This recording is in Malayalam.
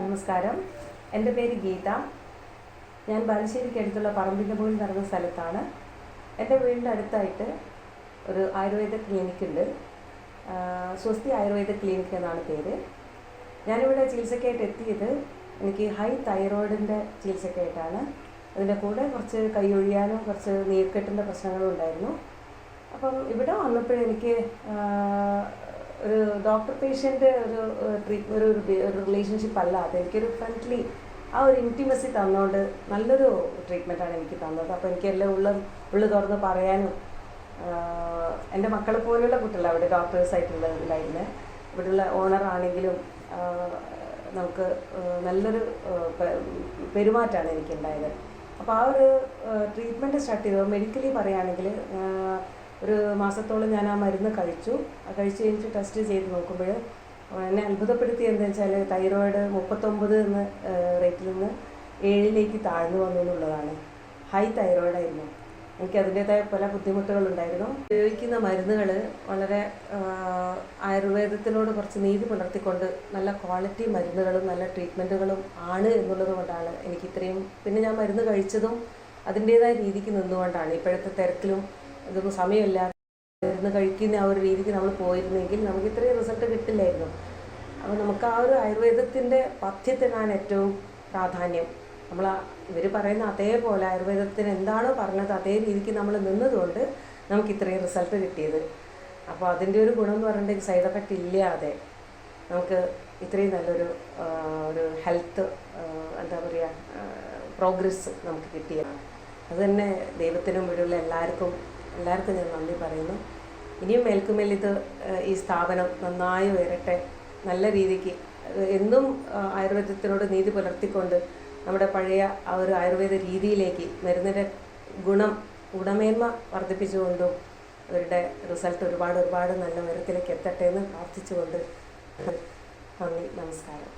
നമസ്കാരം. എന്റെ പേര് ഗീത. ഞാൻ ബാലുശ്ശേരിക്ക് അടുത്തുള്ള പറമ്പിന്റെ മുകളിൽ നടന്ന സ്ഥലത്താണ്. എന്റെ വീടിന്റെ അടുത്തായിട്ട് ഒരു ആയുർവേദ ക്ലിനിക്കുണ്ട്. സ്വസ്തി ആയുർവേദ ക്ലിനിക് എന്നാണ് പേര്. ഞാനിവിടെ ചികിത്സയ്ക്കായിട്ട് എത്തിയത് എനിക്ക് ഹൈ തൈറോയിഡിന്റെ ചികിത്സയ്ക്കായിട്ടാണ് അതിന്റെ കൂടെ കുറച്ച് കൈയൊഴിയാനും കുറച്ച് നീർക്കെട്ടിന്റെ പ്രശ്നങ്ങളും ഉണ്ടായിരുന്നു. അപ്പം ഇവിടെ വന്നപ്പോഴെനിക്ക് ഒരു ഡോക്ടർ പേഷ്യന്റ് ഒരു ഒരു ഒരു റിലേഷൻഷിപ്പ് അല്ല. അത് എനിക്കൊരു ഫ്രണ്ട്ലി ആ ഒരു ഇന്റിമസി തന്നോണ്ട് നല്ലൊരു ട്രീറ്റ്മെന്റാണ് എനിക്ക് തന്നത്. അപ്പോൾ എനിക്ക് എല്ലാം ഉള്ള ഉള്ളു തുറന്ന് പറയാനും എന്റെ മക്കളെ പോലെയുള്ള കുട്ടികൾ അവിടെ ഡോക്ടേഴ്സായിട്ടുള്ള ഉണ്ടായിരുന്നത് ഇവിടെയുള്ള ഓണറാണെങ്കിലും നമുക്ക് നല്ലൊരു പെരുമാറ്റമാണ് എനിക്കുണ്ടായത്. അപ്പോൾ ആ ഒരു ട്രീറ്റ്മെന്റ് സ്റ്റാർട്ട് ചെയ്തത്. മെഡിക്കലി പറയുകയാണെങ്കിൽ ഒരു മാസത്തോളം ഞാൻ ആ മരുന്ന് കഴിച്ചു. കഴിച്ച് കഴിഞ്ഞിട്ട് ടെസ്റ്റ് ചെയ്ത് നോക്കുമ്പോൾ എന്നെ അത്ഭുതപ്പെടുത്തി എന്താ വെച്ചാൽ തൈറോയിഡ് മുപ്പത്തൊമ്പത് എന്ന റേറ്റിൽ നിന്ന് ഏഴിലേക്ക് താഴ്ന്നു വന്നു എന്നുള്ളതാണ്. ഹൈ തൈറോയിഡായിരുന്നു എനിക്ക് അതിന്റെതായ പല ബുദ്ധിമുട്ടുകളുണ്ടായിരുന്നു. ഉപയോഗിക്കുന്ന മരുന്നുകൾ വളരെ ആയുർവേദത്തിനോട് കുറച്ച് നീതി പുലർത്തിക്കൊണ്ട് നല്ല ക്വാളിറ്റി മരുന്നുകളും നല്ല ട്രീറ്റ്മെന്റുകളും ആണ് എന്നുള്ളത് കൊണ്ടാണ് എനിക്ക് ഇത്രയും പിന്നെ ഞാൻ മരുന്ന് കഴിച്ചതും അതിന്റേതായ രീതിക്ക് നിന്നുകൊണ്ടാണ്. ഇപ്പോഴത്തെ തിരക്കിലും ഇതൊന്നും സമയമില്ല ഇരുന്ന് കഴിക്കുന്ന ആ ഒരു രീതിക്ക് നമ്മൾ പോയിരുന്നെങ്കിൽ നമുക്ക് ഇത്രയും റിസൾട്ട് കിട്ടില്ലായിരുന്നു. അപ്പോൾ നമുക്ക് ആ ഒരു ആയുർവേദത്തിന്റെ പഥ്യത്തിനാണ് ഏറ്റവും പ്രാധാന്യം. നമ്മൾ ഇവർ പറയുന്ന അതേപോലെ ആയുർവേദത്തിന് എന്താണോ പറഞ്ഞത് അതേ രീതിക്ക് നമ്മൾ നിന്നതുകൊണ്ട് നമുക്ക് ഇത്രയും റിസൾട്ട് കിട്ടിയത്. അപ്പോൾ അതിന്റെ ഒരു ഗുണം എന്ന് പറഞ്ഞിട്ടുണ്ടെങ്കിൽ സൈഡ് എഫക്റ്റ് ഇല്ലാതെ നമുക്ക് ഇത്രയും നല്ലൊരു ഒരു ഹെൽത്ത് എന്താ പറയുക പ്രോഗ്രസ് നമുക്ക് കിട്ടിയതാണ് അത് തന്നെ ദൈവത്തിനും ഇവിടെയുള്ള എല്ലാവർക്കും എല്ലാവർക്കും ഞാൻ നന്ദി പറയുന്നു. ഇനിയും മേൽക്കുമേൽ ഇത് ഈ സ്ഥാപനം നന്നായി ഉയരട്ടെ. നല്ല രീതിക്ക് എന്നും ആയുർവേദത്തിനോട് നീതി പുലർത്തിക്കൊണ്ട് നമ്മുടെ പഴയ ആ ഒരു ആയുർവേദ രീതിയിലേക്ക് മരുന്നിന്റെ ഗുണം ഗുണമേന്മ വർദ്ധിപ്പിച്ചുകൊണ്ടും അവരുടെ റിസൾട്ട് ഒരുപാട് ഒരുപാട് നല്ല ഉയരത്തിലേക്ക് എത്തട്ടെ എന്ന് പ്രാർത്ഥിച്ചുകൊണ്ട് നന്ദി നമസ്കാരം.